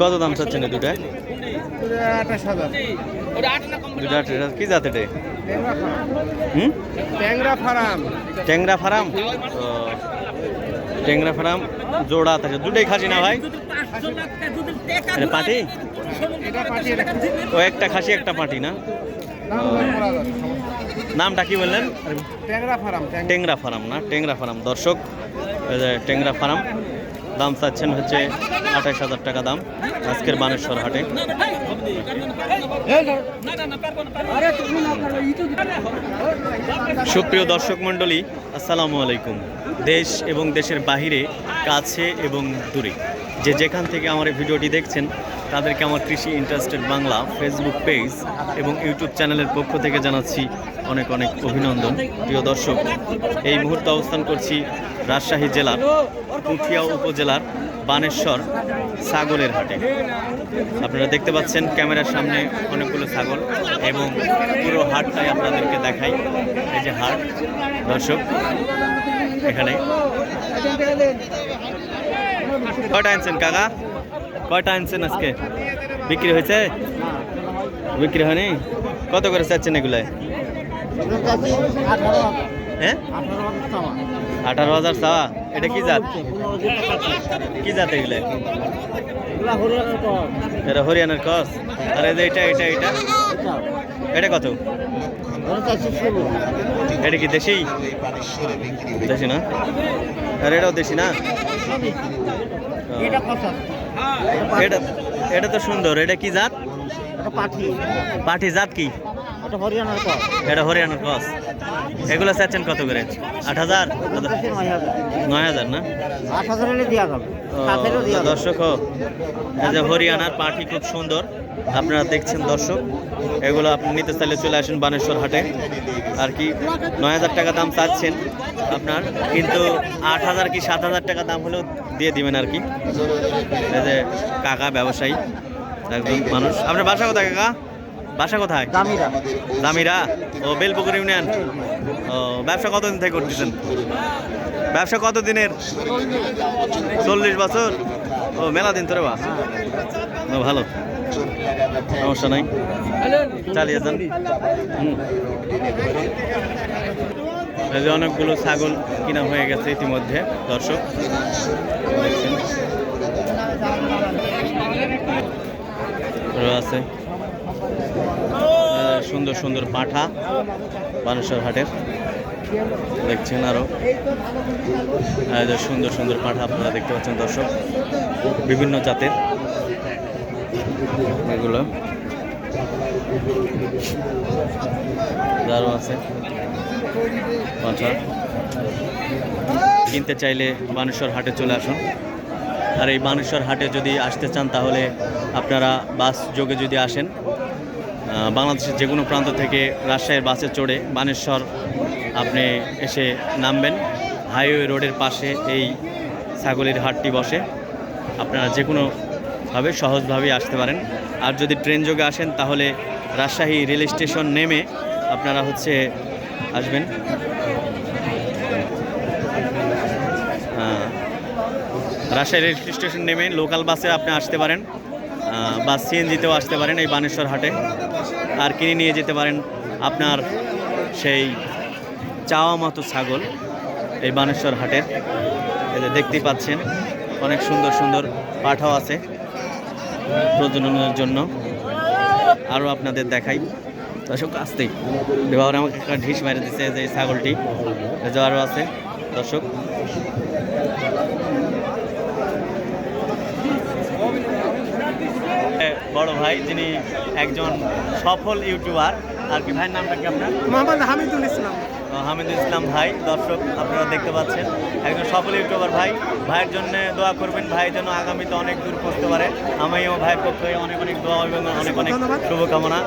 কত দাম চাচ্ছেন দুটা আঠাশ হাজার দুটা এটা কি জাত এটা হুম? ট্যাংরা ফার্ম। ট্যাংরা ফার্ম? ও ট্যাংরা ফার্ম জোড়া থাকে দুটাই খাসি না ভাই? পাটি? ও একটা খাসি একটা পাটি না? নামটা কি বললেন? ট্যাংরা ফার্ম টেংরা ফার্ম না টেংরা ফার্ম দর্শক। টেংরা ফার্ম। দাম চাচ্ছেন হচ্ছে আঠাশ হাজার টাকা দাম আজকের বানেশ্বর হাটে। সুপ্রিয় দর্শক মণ্ডলী, আসসালামু আলাইকুম। দেশ এবং দেশের বাহিরে, কাছে এবং দূরে। যে যেখান থেকে আমার এই ভিডিওটি দেখছেন, তাদেরকে আমার কৃষি ইন্টারেস্টেড বাংলা ফেসবুক পেজ এবং ইউটিউব চ্যানেলের পক্ষ থেকে জানাচ্ছি অনেক অনেক অভিনন্দন। প্রিয় দর্শক, এই মুহূর্তে অবস্থান করছি রাজশাহী জেলার পুঠিয়া উপজেলার বানেশ্বর ছাগলের হাটে। আপনারা দেখতে পাচ্ছেন ক্যামেরার সামনে অনেকগুলো ছাগল এবং পুরো হাটটাই আপনাদেরকে দেখাই। এই যে হাট, দর্শক, এখানে কয়টা আনছেন কাকা? কয়টা আনছেন আজকে? বিক্রি হয়েছে? বিক্রি হয়নি? কত করে চাচ্ছেন এগুলাই হ্যাঁ আঠারো হাজার চাওয়া। এটা কি জাত? কি জাত এগুলা? এটা হরিয়ানার কস। আর এই যে এটা এটা এটা? এটা কত? এটা কি দেশি? দেশি না? আর এটাও দেশি না? ও, এটা এটা তো সুন্দর। এটা কি জাত? পাঠি। পাঠি জাত কি? এটা হরিয়ানার কস। এগুলো চাচ্ছেন কত করে? আট হাজার? নয় হাজার না? দর্শক এই যে হরিয়ানার পাখি খুব সুন্দর। আপনারা দেখছেন দর্শক এগুলো আপনি নিতে চাইলে চলে আসেন বানেশ্বর হাটে। আর কি নয় হাজার টাকা দাম চাচ্ছেন। আপনার কিন্তু আট হাজার কি সাত হাজার টাকা দাম হলেও দিয়ে দিবেন আর কি। যে কাকা ব্যবসায়ী একজন মানুষ। আপনার বাসা কোথায় কাকা? বাসা কোথায়? দামিরা ও বেলপুকুর ইউনিয়ন। ও ব্যবসা কতদিন থেকে করতেছেন? ব্যবসা কত দিনের চল্লিশ বছর? ও মেলা দিন তোরে বা? ও ভালো। সমস্যা নাই। চালিয়ে যান। যে অনেকগুলো ছাগল কিনা হয়ে গেছে ইতিমধ্যে, দর্শক। দেখছেন। আছে। সুন্দর সুন্দর পাঠা বানেশ্বর হাটের। দেখছেন আরও। এই যে সুন্দর সুন্দর পাঠা আপনারা দেখতে পাচ্ছেন, দর্শক। বিভিন্ন জাতের এগুলো। আরও আছে। পাঠা কিনতে চাইলে বানেশ্বর হাটে চলে আসুন। আর এই বানেশ্বর হাটে যদি আসতে চান, তাহলে আপনারা বাস যোগে যদি আসেন বাংলাদেশের যে কোনো প্রান্ত থেকে রাজশাহীর বাসে চড়ে বানেশ্বর আপনি এসে নামবেন। হাইওয়ে রোডের পাশে এই ছাগলের হাটটি বসে। আপনারা যে কোনোভাবে সহজভাবেই আসতে পারেন। আর যদি ট্রেন যোগে আসেন, তাহলে রাজশাহী রেল স্টেশন নেমে আপনারা হচ্ছে আসবেন। আহ, রাজশাহী রেল স্টেশন নেমে লোকাল বাসে আপনি আসতে পারেন। বা সিএনজিতেও আসতে পারেন এই বানেশ্বর হাটে। আর কিনে নিয়ে যেতে পারেন আপনার সেই চাওয়া মতো ছাগল এই বানেশ্বর হাটের। যে দেখতেই পাচ্ছেন অনেক সুন্দর সুন্দর পাঠাও আছে প্রজননের জন্য। আরও আপনাদের দেখাই। দর্শক আসতেই বিবাহর আমাকে একটা ঢিস মেরে দিচ্ছে যে ছাগলটি। জোয়ারও আছে, দর্শক। বড় ভাই, যিনি একজন সফল ইউটিউবার, আর কি ভাইয়ের নামটা কি আপনার? মোহাম্মদ হামিদুল ইসলাম। হামিদুল ইসলাম ভাই দর্শক আপনারা দেখতে পাচ্ছেন। একজন সফল ইউটিউবার ভাই। ভাইয়ের জন্য দোয়া করবেন ভাই যেন আগামীতে অনেক দূর পৌঁছতে পারে। আমি ও ভাইয়ের পক্ষে অনেক অনেক দোয়া এবং অনেক অনেক শুভকামনা।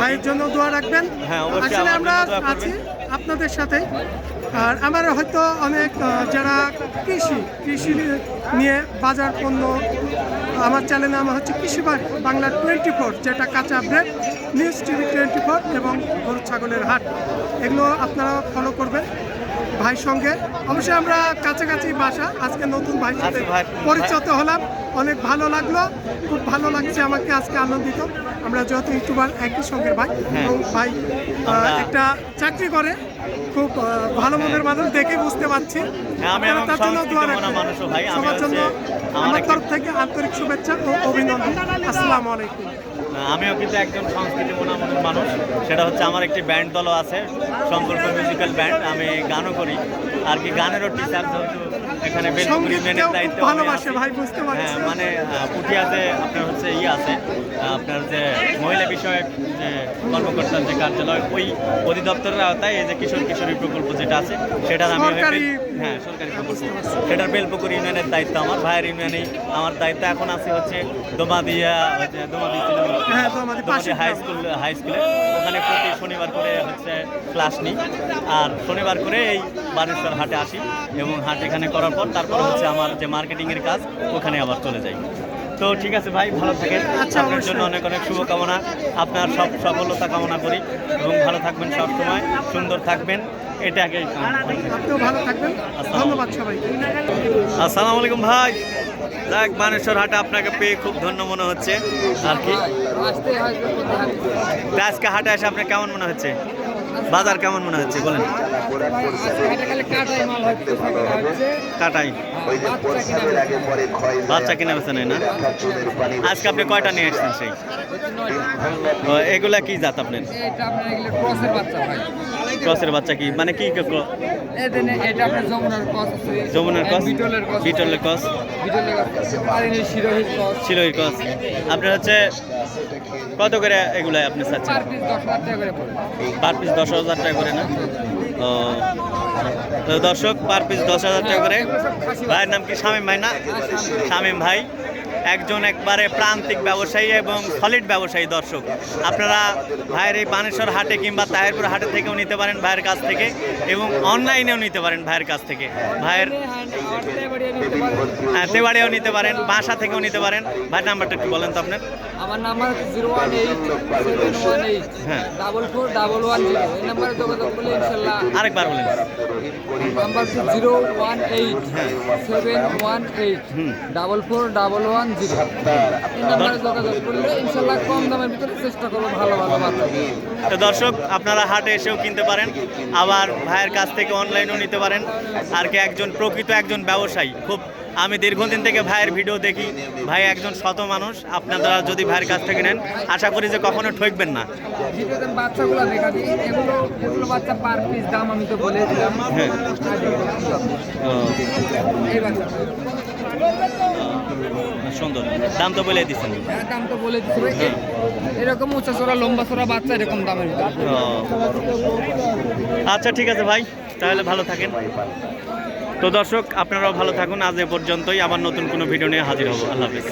ভাইয়ের জন্য দোয়া রাখবেন। হ্যাঁ, অবশ্যই আমার। আছি আপনাদের সাথে। আর আমার হয়তো অনেক যারা কৃষি কৃষি নিয়ে বাজার পণ্য আমার চ্যানেল নাম হচ্ছে কৃষি বাংলা টোয়েন্টি ফোর যেটা কাঁচা bread news TV twenty four এবং গরু ছাগলের হাট। এগুলো আপনারা ফলো করবেন ভাইয়ের সঙ্গে। অবশ্যই আমরা কাছাকাছি বাসা আজকে নতুন ভাইয়ের সাথে আচ্ছা, পরিচিত হলাম। অনেক ভালো লাগল খুব ভালো লাগছে আমাকে আজকে আনন্দিত। আমরা যত ইউটিউবার একই সঙ্গে ভাই। হ্যাঁ। এবং ভাই একটা চাকরি করে খুব ভালো মনের মানুষ দেখে বুঝতে পারছি। হ্যাঁ, আমি তার জন্য দোয়া রাখবেন। সবার জন্য আমার তরফ থেকে আন্তরিক শুভেচ্ছা ও অভিনন্দন। আসসালামু আলাইকুম। আমিও কিন্তু একজন সংস্কৃতি মনামনের মানুষ। সেটা হচ্ছে আমার একটি ব্যান্ড দলও আছে সম্পর্ক মিউজিক্যাল ব্যান্ড আমি গানও করি। আর কি গানেরও টিচার এখানে বেলপুরি সঙ্গীতকেও দায়িত্ব আমি ভালোবাসে ভাই বুঝতে পারছি হ্যাঁ মানে পুঠিয়াতে আপনার হচ্ছে ইয়ে আছে আপনার যে মহিলা বিষয়ক যে কর্মকর্তার যে কার্যালয় ওই অধিদপ্তরের আওতায় এই যে কিশোর কিশোরী প্রকল্প যেটা আছে সেটার আমি হ্যাঁ সরকারি প্রকল্প। সেটার বেলপুকুর ইউনিয়নের দায়িত্ব আমার ভাইয়ের ইউনিয়নে আমার দায়িত্ব এখন আছে হচ্ছে দোমাদিয়া দোমাদি হ্যাঁ, হাই স্কুল হাই স্কুলে ওখানে প্রতি শনিবার করে হচ্ছে ক্লাস নিই। আর শনিবার করে এই বানেশ্বর হাটে আসি এবং হাট এখানে করার পর তারপর হচ্ছে আমার যে মার্কেটিংয়ের কাজ ওখানে আবার চলে যাই। তো ঠিক আছে ভাই ভালো থাকেন। আচ্ছা, আপনার জন্য অনেক অনেক শুভকামনা। আপনার সব সফলতা কামনা করি এবং ভালো থাকবেন সবসময় সুন্দর থাকবেন। এটা আগে ভালো থাকবেন। ধন্যবাদ সবাইকে। আসসালামু আলাইকুম ভাই। যাক বানেশ্বর হাটে আপনাকে পেয়ে খুব ধন্য মনে হচ্ছে। আর কি? আজকে হাটে এসে আপনার কেমন মনে হচ্ছে? বাজার কেমন মনে হচ্ছে? বলেন। কাটাই। বাচ্চা কিনে বেছে নেই না? আজকে আপনি কয়টা নিয়ে এসেছেন সেই? এগুলা কি জাত আপনার? ক্রসের বাচ্চা কি? মানে কি যমুনার যমুনার বিটলের ক্রস? শিলোই ক্রস। আপনার হচ্ছে কত করে এগুলো আপনি চাচ্ছেন? পার পিস দশ হাজার টাকা করে পিস দশ হাজার টাকা করে না? ও দর্শক পার পিস দশ হাজার টাকা করে। ভাইয়ের নাম কি শামীম ভাই না? শামীম ভাই। একজন একবারে প্রান্তিক ব্যবসায়ী এবং সলিড ব্যবসায়ী দর্শক। আপনারা ভাইয়ের এই বানেশ্বর হাটে কিংবা তাহেরপুর হাটে থেকেও নিতে পারেন ভাইয়ের কাছ থেকে এবং অনলাইনেও নিতে পারেন ভাইয়ের কাছ থেকে। ভাইয়ের হ্যাঁ, তেবাড়িয়াও নিতে পারেন বাসা থেকেও নিতে পারেন। ভাইয়ের নাম্বারটা একটু বলেন তো আপনার। আমার number zero one eight seven one eight হ্যাঁ। Double four double one zero. এই নাম্বারে যোগাযোগ করলে ইনশাল্লাহ আরেকবার বলেন। Number zero one eight seven one eight. Double four double one তো দর্শক আপনারা হাটে এসেও কিনতে পারেন। আবার ভাইয়ের কাছ থেকে অনলাইনেও নিতে পারেন। আর কি একজন প্রকৃত একজন ব্যবসায়ী খুব আমি দীর্ঘদিন থেকে ভাইয়ের ভিডিও দেখি। ভাই একজন শত মানুষ আপনারা যদি ভাইয়ের কাছ থেকে নেন আশা করি যে কখনো ঠকবেন না। হ্যাঁ। সুন্দর। দাম তো বলে দিচ্ছেন হ্যাঁ, দাম তো বলে দিচ্ছি। এরকম উঁচা চোরা লম্বা চোরা বাচ্চা এরকম দামের আচ্ছা ঠিক আছে ভাই। তাহলে ভালো থাকেন। তো দর্শক আপনারাও ভালো থাকুন। আজ এ পর্যন্তই। আবার নতুন কোনো ভিডিও নিয়ে হাজির হব। আল্লাহ হাফিজ।